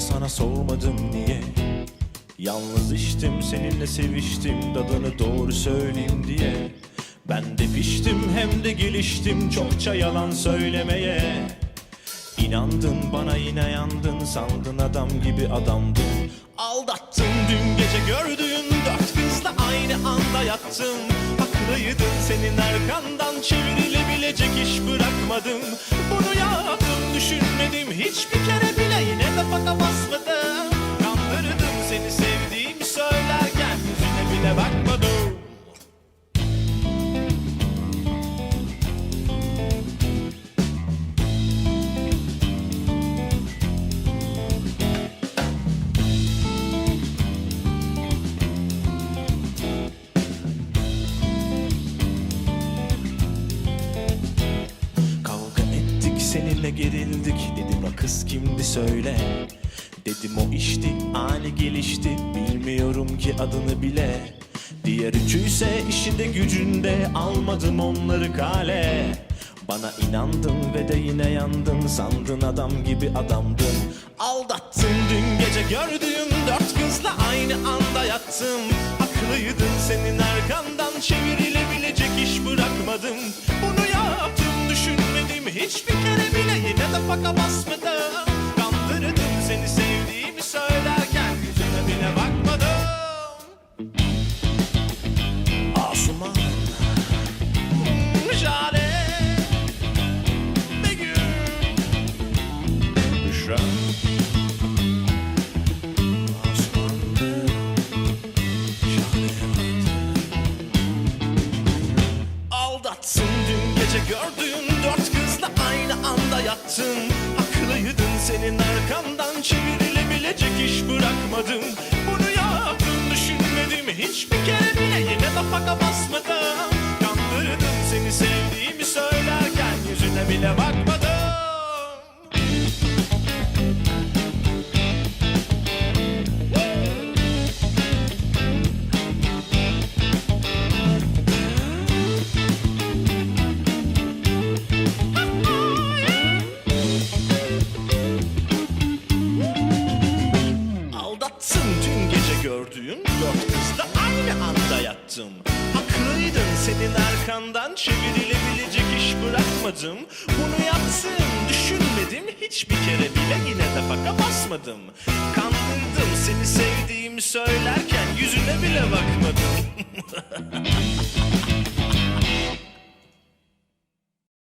sana sormadım niye? Yalnız içtim seninle seviştim Dadını doğru söyleyeyim diye. Ben de piştim hem de geliştim Çokça yalan söylemeye. İnandın bana yine yandın Sandın adam gibi adamdın. Aldattın dün gece gördüğün Dört kızla aynı anda yattım Haklıydın senin arkandan Çevrilebilecek iş bırakmadım Bunu yaptım düşünmedim Hiçbir seninle gerildik. Dedim o kız kimdi söyle. Dedim o işti ani gelişti. Bilmiyorum ki adını bile. Diğer üçüyse işinde gücünde. Almadım onları kale. Bana inandın ve de yine yandın. Sandın adam gibi adamdın. Aldattın dün gece gördüğüm Dört kızla aynı anda yattım. Haklıydın senin arkandan. Çevrilebilecek iş bırakmadım bile yine de faka basmadım Kandırdım seni sevdiğimi söylerken. Yüzüne bile bakmadım. Asuman Jale Begüm Büşra Aldatsın dün gece aynı anda yattın Haklıydın senin arkandan çevrilebilecek iş bırakmadım Bunu yaptım düşünmedim hiçbir kere bile. Yine de faka basmadım Kandırdım seni sevdiğimi söylerken yüzüne bile bakmadım gördüğün dört kızla aynı anda yattım. Haklıydın senin arkandan çevrilebilecek iş bırakmadım. Bunu yaptım düşünmedim hiçbir kere bile yine de faka basmadım. Kandırdım seni sevdiğimi söylerken yüzüne bile bakmadım